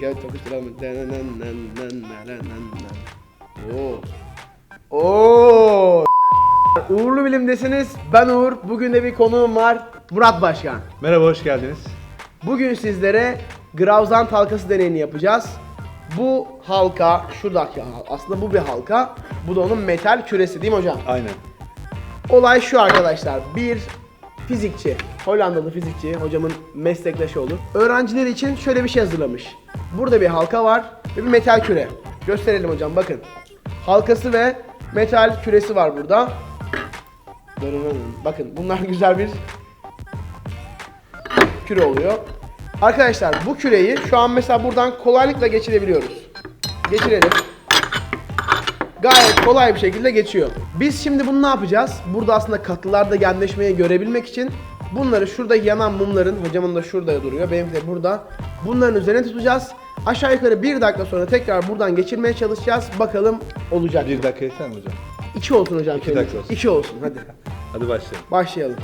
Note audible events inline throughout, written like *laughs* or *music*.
Gel tokuşturalım. Oo. Oo. Uğurlu bilimdesiniz. Ben Uğur. Bugün de bir konuğum var. Murat Başkan. Merhaba, hoş geldiniz. Bugün sizlere Gravzan halkası deneyini yapacağız. Bu halka, şuradaki aslında bu bir halka. Bu da onun metal küresi değil mi hocam? Aynen. Olay şu arkadaşlar. Bir fizikçi, Hollandalı fizikçi, hocamın meslektaşı olur. Öğrenciler için şöyle bir şey hazırlamış. Burada bir halka var ve bir metal küre. Gösterelim hocam bakın. Halkası ve metal küresi var burada. Bakın bunlar *laughs* güzel bir küre oluyor. Arkadaşlar bu küreyi şu an mesela buradan kolaylıkla geçirebiliyoruz. Geçirelim. Gayet kolay bir şekilde geçiyor. Biz şimdi bunu ne yapacağız? Burada aslında katılarda genleşmeyi görebilmek için bunları şurada yanan mumların, hocamın da şurada duruyor, benim de burada. Bunların üzerine tutacağız. Aşağı yukarı bir dakika sonra tekrar buradan geçirmeye çalışacağız. Bakalım olacak. Bir dakika yeter mi hocam? İki olsun hocam. İki dakika olsun. İki olsun hadi. *laughs* Hadi başlayalım. Başlayalım.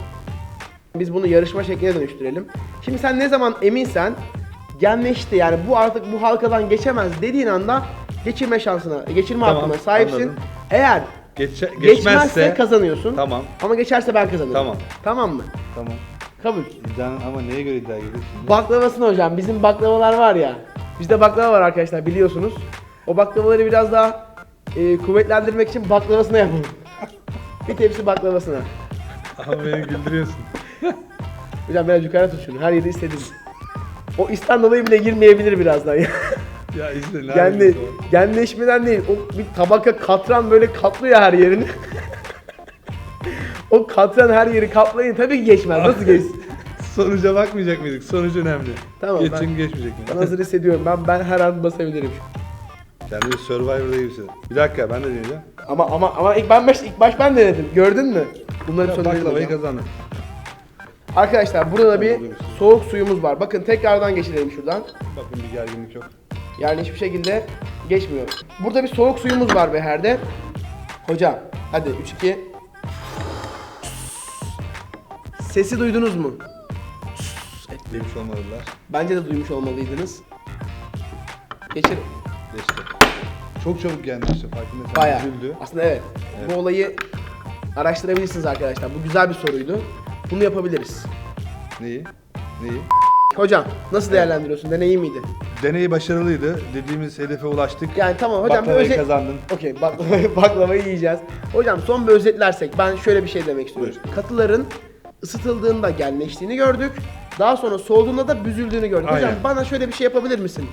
Biz bunu yarışma şekline dönüştürelim. Şimdi sen ne zaman eminsen genleşti yani bu artık bu halkadan geçemez dediğin anda geçirme şansına, geçirme Tamam, hakkına sahipsin. anladım. Eğer Geçe, geçmezse geçmezse... kazanıyorsun. Tamam. Ama geçerse ben kazanırım. Tamam. Tamam mı? Tamam. Kabul. İddianın ama neye göre iddia geliyor şimdi? Baklavasını hocam. Bizim baklavalar var ya. Bizde baklava var arkadaşlar biliyorsunuz. O baklavaları biraz daha e, kuvvetlendirmek için baklavasına yapalım. *laughs* bir tepsi baklavasına. Ama beni güldürüyorsun. Hocam biraz yukarı tut şunu. Her yeri istedim. O İstanbul'a bile girmeyebilir birazdan ya. Ya izle ne Genle, yapıyorsun genleşmeden değil. O bir tabaka katran böyle kaplıyor her yerini. *laughs* o katran her yeri kaplayın tabii ki geçmez. Nasıl geçsin? *laughs* Sonuca bakmayacak mıydık? Sonuç önemli. Tamam, Geçin ben- geçmeyecek mi? Ben hazır hissediyorum. Ben ben her an basabilirim. Kendini Survivor'da gibisin. Bir dakika ben de deneyeceğim. Ama ama ama ilk ben baş ilk baş ben denedim. Gördün mü? Bunları Ya, söyleyelim Baklavayı hocam. kazandım. Arkadaşlar burada da bir soğuk suyumuz var. Bakın tekrardan geçirelim şuradan. Bakın bir gerginlik yok. Yani hiçbir şekilde geçmiyor. Burada bir soğuk suyumuz var Beher'de. Hocam hadi 3 2 Sesi duydunuz mu? Demiş olmalılar. Bence de duymuş olmalıydınız. Geçir. Geçti. Çok çabuk geldi işte farkındaysan. Bayağı. Üzüldü. Aslında evet. Bu olayı araştırabilirsiniz arkadaşlar. Bu güzel bir soruydu. Bunu yapabiliriz. Neyi? Neyi? Hocam nasıl değerlendiriyorsun? Deneyim miydi? Deneyi başarılıydı. Dediğimiz hedefe ulaştık. Yani tamam hocam bir Baklavayı özet... kazandın. Okey baklavayı, *laughs* baklavayı yiyeceğiz. Hocam son bir özetlersek ben şöyle bir şey demek istiyorum. Buyur. Katıların ısıtıldığında genleştiğini gördük. Daha sonra soğuduğunda da büzüldüğünü gördük. Hocam Aynen. bana şöyle bir şey yapabilir misin?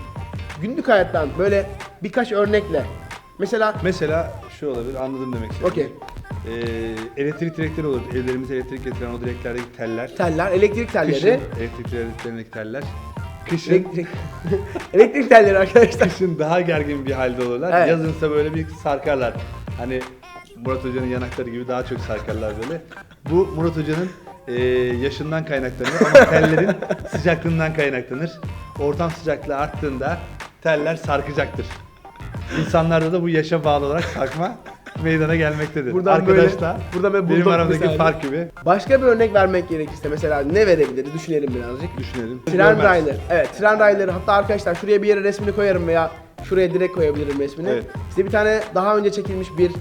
Günlük hayattan böyle birkaç örnekle. Mesela Mesela şu olabilir, anladım demek istedim. Okey. Ee, elektrik direkleri olur. Evlerimize elektrik getiren o direklerdeki teller. teller, elektrik telleri. Kışın elektrik direklerindeki teller. Kışın, Elektrik, *laughs* elektrik telleri arkadaşlar. kışın daha gergin bir halde olurlar. Evet. Yazınsa böyle bir sarkarlar. Hani Murat Hoca'nın yanakları gibi daha çok sarkarlar böyle. Bu Murat Hoca'nın ee, yaşından kaynaklanıyor ama *laughs* tellerin sıcaklığından kaynaklanır. Ortam sıcaklığı arttığında teller sarkacaktır. İnsanlarda da bu yaşa bağlı olarak sarkma meydana gelmektedir. Buradan böyle- Arkadaşlar buradan böyle benim aramdaki fark gibi Başka bir örnek vermek gerekirse mesela ne verebiliriz? Düşünelim birazcık. düşünelim. Tren Görmez. rayları. Evet, tren rayları. Hatta arkadaşlar şuraya bir yere resmini koyarım veya şuraya direkt koyabilirim resmini. Evet. Size bir tane daha önce çekilmiş bir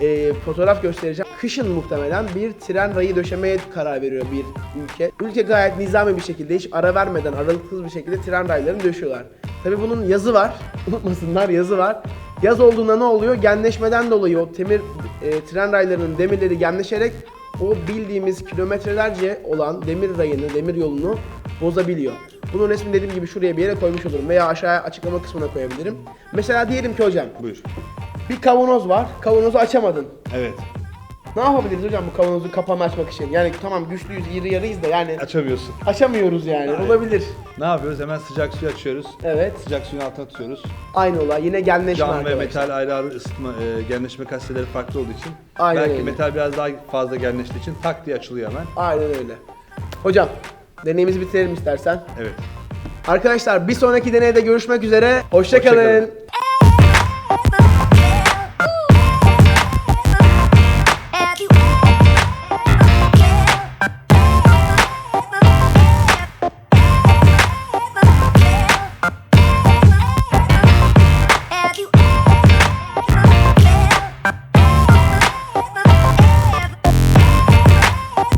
e, fotoğraf göstereceğim. Kışın muhtemelen bir tren rayı döşemeye karar veriyor bir ülke. Ülke gayet nizami bir şekilde hiç ara vermeden aralıksız bir şekilde tren raylarını döşüyorlar. Tabii bunun yazı var. *laughs* Unutmasınlar yazı var. Yaz olduğunda ne oluyor? Genleşmeden dolayı o demir e, tren raylarının demirleri genleşerek o bildiğimiz kilometrelerce olan demir rayını, demir yolunu bozabiliyor. Bunun resmini dediğim gibi şuraya bir yere koymuş olurum veya aşağıya açıklama kısmına koyabilirim. Mesela diyelim ki hocam Buyur. bir kavanoz var, kavanozu açamadın. Evet. Ne yapabiliriz hocam bu kavanozu kapama açmak için? Yani tamam güçlüyüz, iri yarıyız da yani Açamıyorsun. açamıyoruz yani. Aynen. Olabilir. Ne yapıyoruz? Hemen sıcak suyu açıyoruz. Evet. Sıcak suyun altına tutuyoruz. Aynı olay. Yine genleşme Cam ve arkadaşlar. metal ayrı ayrı ısıtma, e, genleşme kapasiteleri farklı olduğu için Aynen belki öyle. metal biraz daha fazla genleştiği için tak diye açılıyor hemen. Aynen öyle. Hocam deneyimizi bitirelim istersen. Evet. Arkadaşlar bir sonraki deneyde görüşmek üzere. Hoşça Hoşça kalın.